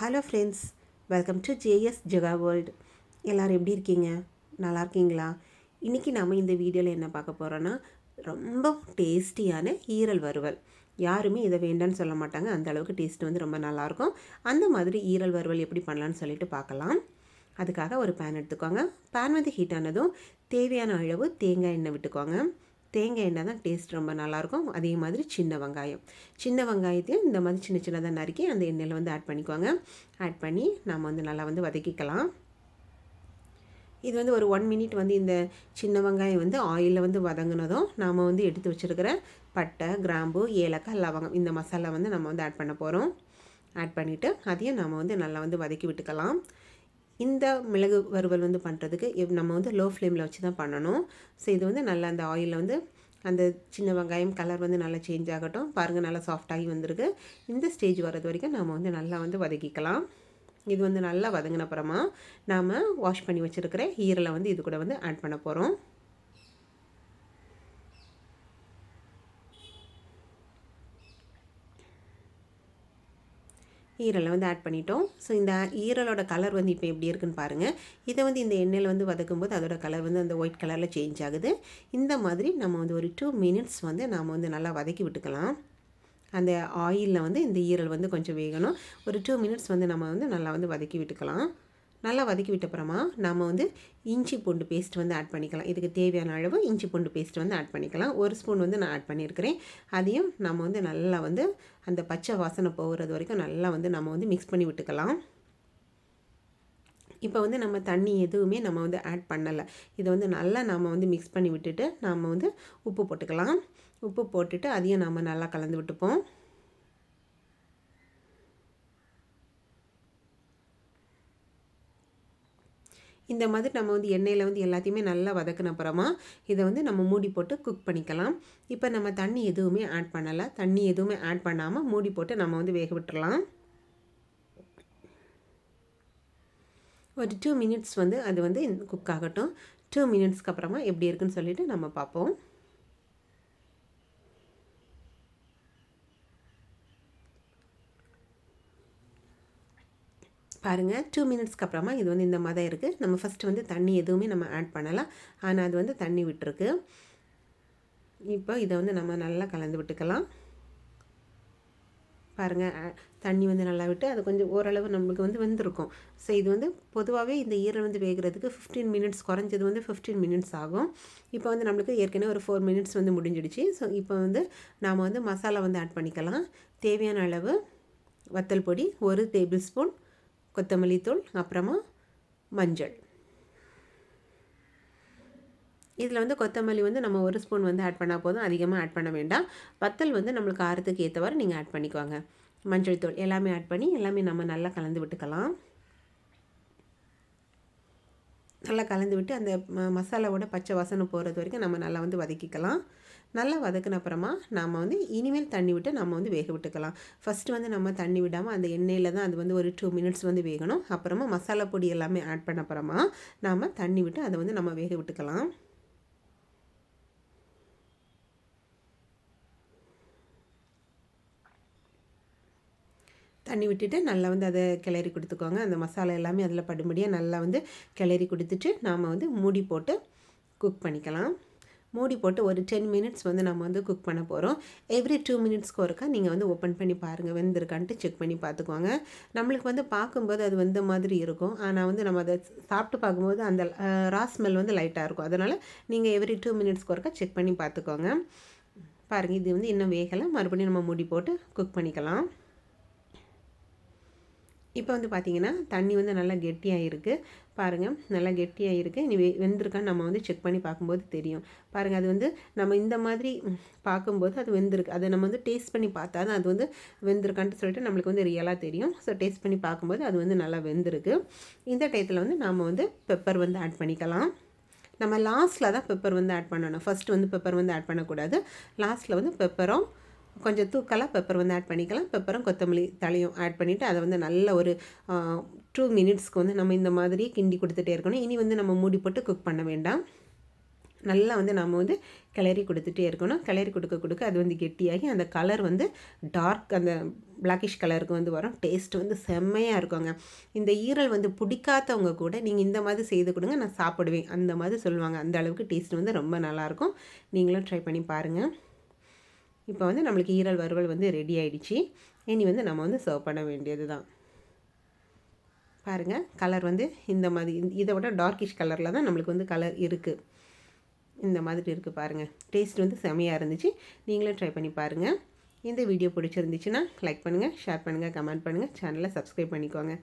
Hello friends welcome to JS Jega world. எல்லோரும் எப்படி இருக்கீங்க? நல்லா இருக்கீங்களா? இன்றைக்கி நாம் இந்த வீடியோவில் என்ன பார்க்க போகிறோன்னா ரொம்ப டேஸ்டியான ஈரல் வறுவல். யாருமே இதை வேண்டான்னு சொல்ல மாட்டாங்க. அந்த அளவுக்கு டேஸ்ட் வந்து ரொம்ப நல்லாயிருக்கும் அந்த மாதிரி ஈரல் வறுவல் எப்படி பண்ணலான்னு சொல்லிட்டு பார்க்கலாம். அதுக்காக ஒரு பேன் எடுத்துக்கோங்க. பேன் வந்து ஹீட் ஆனதும் தேவையான அளவு தேங்காய் எண்ணெய் விட்டுக்கோங்க. தேங்காய் எண்ணெய் தான் டேஸ்ட் ரொம்ப நல்லாயிருக்கும். அதே மாதிரி சின்ன வெங்காயம். சின்ன வெங்காயத்தையும் இந்த மாதிரி சின்ன சின்னதாக நறுக்கி அந்த எண்ணெயில் வந்து ஆட் பண்ணிக்கோங்க. ஆட் பண்ணி நம்ம வந்து நல்லா வந்து வதக்கிக்கலாம். இது வந்து ஒரு ஒன் மினிட் வந்து இந்த சின்ன வெங்காயம் வந்து ஆயிலில் வந்து வதங்கினதும் நாம் வந்து எடுத்து வச்சுருக்கிற பட்டை கிராம்பு ஏலக்காய் லவங்கம் இந்த மசாலா வந்து நம்ம வந்து ஆட் பண்ண போகிறோம் ஆட் பண்ணிவிட்டு அதையும் நம்ம வந்து நல்லா வந்து வதக்கி விட்டுக்கலாம். இந்த மிளகு வறுவல் வந்து பண்ணுறதுக்கு நம்ம வந்து லோ ஃப்ளேமில் வச்சு தான் பண்ணணும். ஸோ இது வந்து நல்லா அந்த ஆயிலில் வந்து அந்த சின்ன வெங்காயம் கலர் வந்து நல்லா சேஞ்ச் ஆகட்டும். பாருங்கள் நல்லா சாஃப்டாகி வந்திருக்கு. இந்த ஸ்டேஜ் வர்றது வரைக்கும் நம்ம வந்து நல்லா வந்து வதக்கிக்கலாம். இது வந்து நல்லா வதங்கின அப்புறமா நாம் வாஷ் பண்ணி வச்சுருக்கிற ஈரலை வந்து இது கூட வந்து ஆட் பண்ண போகிறோம் ஈரலை வந்து ஆட் பண்ணிட்டோம். ஸோ இந்த ஈரலோட கலர் வந்து இப்போ எப்படி இருக்குன்னு பாருங்கள் இதை வந்து இந்த எண்ணெயில் வந்து வதக்கும்போது அதோட கலர் வந்து அந்த ஒயிட் கலரில் சேஞ்ச் ஆகுது. இந்த மாதிரி நம்ம வந்து ஒரு டூ மினிட்ஸ் வந்து நாம் வந்து நல்லா வதக்கி விட்டுக்கலாம். அந்த ஆயிலில் வந்து இந்த ஈரல் வந்து கொஞ்சம் வேகணும். ஒரு டூ மினிட்ஸ் வந்து நம்ம வந்து நல்லா வந்து வதக்கி விட்டுக்கலாம். நல்லா வதக்கி விட்டப்புறமா நம்ம வந்து இஞ்சி பூண்டு பேஸ்ட் வந்து ஆட் பண்ணிக்கலாம். இதுக்கு தேவையான அளவு இஞ்சி பூண்டு பேஸ்ட் வந்து ஆட் பண்ணிக்கலாம். ஒரு ஸ்பூன் வந்து நான் ஆட் பண்ணியிருக்கிறேன். அதையும் நம்ம வந்து நல்லா வந்து அந்த பச்சை வாசனை போகிறது வரைக்கும் நல்லா வந்து நம்ம வந்து மிக்ஸ் பண்ணி விட்டுக்கலாம். இப்போ வந்து நம்ம தண்ணி எதுவுமே நம்ம வந்து ஆட் பண்ணலை. இதை வந்து நல்லா நம்ம வந்து மிக்ஸ் பண்ணி விட்டுட்டு நம்ம வந்து உப்பு போட்டுக்கலாம். உப்பு போட்டுட்டு அதையும் நம்ம நல்லா கலந்து விட்டுப்போம். இந்த மாதிரி நம்ம வந்து எண்ணெயில் வந்து எல்லாத்தையுமே நல்லா வதக்கின அப்புறமா இதை வந்து நம்ம மூடி போட்டு குக் பண்ணிக்கலாம். இப்போ நம்ம தண்ணி எதுவுமே ஆட் பண்ணலை. தண்ணி எதுவுமே ஆட் பண்ணாமல் மூடி போட்டு நம்ம வந்து வேக விட்டுறலாம். ஒரு டூ மினிட்ஸ் வந்து அது வந்து குக் ஆகட்டும். டூ மினிட்ஸ்க்கு அப்புறமா எப்படி இருக்குன்னு சொல்லிவிட்டு நம்ம பார்ப்போம். பாருங்கள் டூ மினிட்ஸ்க்கு அப்புறமா இது வந்து இந்த மாதிரி இருக்குது நம்ம ஃபஸ்ட்டு வந்து தண்ணி எதுவுமே நம்ம ஆட் பண்ணலாம் ஆனால் அது வந்து தண்ணி விட்டுருக்கு. இப்போ இதை வந்து நம்ம நல்லா கலந்து விட்டுக்கலாம். பாருங்கள் தண்ணி வந்து நல்லா விட்டு அது கொஞ்சம் ஓரளவு நம்மளுக்கு வந்து வெந்திருக்கும். ஸோ இது வந்து பொதுவாகவே இந்த ஈரல் வந்து வேகிறதுக்கு ஃபிஃப்டீன் மினிட்ஸ் குறைஞ்சது வந்து ஃபிஃப்டீன் மினிட்ஸ் ஆகும். இப்போ வந்து நம்மளுக்கு ஏற்கனவே ஒரு ஃபோர் மினிட்ஸ் வந்து முடிஞ்சிடுச்சு. ஸோ இப்போ வந்து நாம் வந்து மசாலா வந்து ஆட் பண்ணிக்கலாம். தேவையான அளவு வத்தல் பொடி ஒரு டேபிள் ஸ்பூன் கொத்தமல்லி தூள் அப்புறமா மஞ்சள். இதில் வந்து கொத்தமல்லி வந்து நம்ம ஒரு ஸ்பூன் வந்து ஆட் பண்ணால் போதும். அதிகமாக ஆட் பண்ண வேண்டாம். வத்தல் வந்து நம்மளுக்கு காரத்துக்கு ஏற்றவாறு நீங்கள் ஆட் பண்ணிக்குவாங்க மஞ்சள் தூள் எல்லாமே ஆட் பண்ணி எல்லாமே நம்ம நல்லா கலந்து விட்டுக்கலாம். நல்லா கலந்து விட்டு அந்த மசாலாவோட பச்சை வாசனை போகிறது வரைக்கும் நம்ம நல்லா வந்து வதக்கிக்கலாம். நல்லா வதக்கின அப்புறமா நாம் வந்து இனிமேல் தண்ணி விட்டு நம்ம வந்து வேக விட்டுக்கலாம். ஃபஸ்ட்டு வந்து நம்ம தண்ணி விடாமல் அந்த எண்ணெயில் தான் அது வந்து ஒரு டூ மினிட்ஸ் வந்து வேகணும். அப்புறமா மசாலா பொடி எல்லாமே ஆட் பண்ண அப்புறமா நாம் தண்ணி விட்டு அதை வந்து நம்ம வேக விட்டுக்கலாம். தண்ணி விட்டுட்டு நல்லா வந்து அதை கிளறி கொடுத்துக்கோங்க. அந்த மசாலா எல்லாமே அதில் படும்படியாக நல்லா வந்து கிளறி கொடுத்துட்டு நாம் வந்து மூடி போட்டு குக் பண்ணிக்கலாம். மூடி போட்டு ஒரு டென் மினிட்ஸ் வந்து நம்ம வந்து குக் பண்ண போகிறோம் எவ்ரி டூ மினிட்ஸ்க்கு ஒருக்கா நீங்கள் வந்து ஓப்பன் பண்ணி பாருங்கள் வெந்திருக்கான்ட்டு செக் பண்ணி பார்த்துக்கோங்க. நம்மளுக்கு வந்து பார்க்கும்போது அது வந்த மாதிரி இருக்கும். ஆனால் வந்து நம்ம அதை சாப்பிட்டு பார்க்கும்போது அந்த ரா ஸ்மெல் வந்து லைட்டாக இருக்கும். அதனால் நீங்கள் எவ்ரி டூ மினிட்ஸ்க்கு ஒருக்கா செக் பண்ணி பார்த்துக்கோங்க. பாருங்கள் இது வந்து இன்னும் வேகலை. மறுபடியும் நம்ம மூடி போட்டு குக் பண்ணிக்கலாம். இப்போ வந்து பார்த்திங்கன்னா தண்ணி வந்து நல்லா கெட்டியாக இருக்குது பாருங்கள் நல்லா கெட்டியாக இருக்குது இனி வெந்திருக்கான்னு நம்ம வந்து செக் பண்ணி பார்க்கும்போது தெரியும். பாருங்கள் அது வந்து நம்ம இந்த மாதிரி பார்க்கும்போது அது வெந்திருக்கு. அதை நம்ம வந்து டேஸ்ட் பண்ணி பார்த்தா தான் அது வந்து வெந்திருக்கான்ட்டு சொல்லிட்டு நம்மளுக்கு வந்து ரியலாக தெரியும். ஸோ டேஸ்ட் பண்ணி பார்க்கும்போது அது வந்து நல்லா வெந்திருக்கு. இந்த டயத்தில் வந்து நாம் வந்து பெப்பர் வந்து ஆட் பண்ணிக்கலாம். நம்ம லாஸ்ட்டில் தான் பெப்பர் வந்து ஆட் பண்ணணும். ஃபஸ்ட்டு வந்து பெப்பர் வந்து ஆட் பண்ணக்கூடாது. லாஸ்ட்டில் வந்து பெப்பரும் கொஞ்சம் தூக்கலாக பெப்பர் வந்து ஆட் பண்ணிக்கலாம். பெப்பரும் கொத்தமல்லி தலையும் ஆட் பண்ணிவிட்டு அதை வந்து நல்ல ஒரு டூ மினிட்ஸ்க்கு வந்து நம்ம இந்த மாதிரி கிண்டி கொடுத்துட்டே இருக்கணும். இனி வந்து நம்ம மூடி போட்டு குக் பண்ண வேண்டாம். நல்லா வந்து நம்ம வந்து கிளறி கொடுத்துட்டே இருக்கணும். கிளறி கொடுக்க கொடுக்க அது வந்து கெட்டியாகி அந்த கலர் வந்து டார்க் அந்த பிளாக்கிஷ் கலருக்கு வந்து வரும். டேஸ்ட் வந்து செம்மையாக இருக்குங்க. இந்த ஈரல் வந்து பிடிக்காதவங்க கூட நீங்கள் இந்த மாதிரி செய்து கொடுங்க நான் சாப்பிடுவேன். அந்த மாதிரி சொல்லுவாங்க. அந்த அளவுக்கு டேஸ்ட் வந்து ரொம்ப நல்லாயிருக்கும் நீங்களும் ட்ரை பண்ணி பாருங்கள் இப்போ வந்து நம்மளுக்கு ஈரல் வறுவல் வந்து ரெடி ஆகிடுச்சு இனி வந்து நம்ம வந்து சர்வ் பண்ண வேண்டியது தான் பாருங்கள் கலர் வந்து இந்த மாதிரி இதை விட டார்க்கிஷ் கலரில் தான் நம்மளுக்கு வந்து கலர் இருக்குது இந்த மாதிரி இருக்குது பாருங்கள் டேஸ்ட் வந்து செமையாக இருந்துச்சு. நீங்களும் ட்ரை பண்ணி பாருங்கள் இந்த வீடியோ பிடிச்சிருந்துச்சுன்னா லைக் பண்ணுங்கள் ஷேர் பண்ணுங்கள் கமெண்ட் பண்ணுங்கள் சேனலை சப்ஸ்கிரைப் பண்ணிக்கோங்க.